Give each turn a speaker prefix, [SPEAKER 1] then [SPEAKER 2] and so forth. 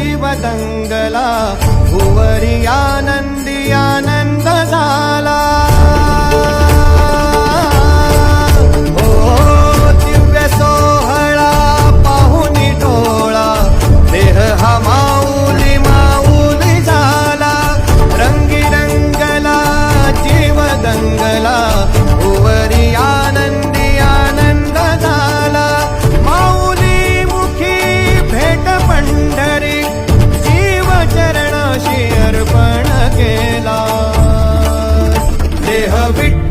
[SPEAKER 1] जीव दंगला भुवरी आनंद ದೇಹವಿಟ್ಟು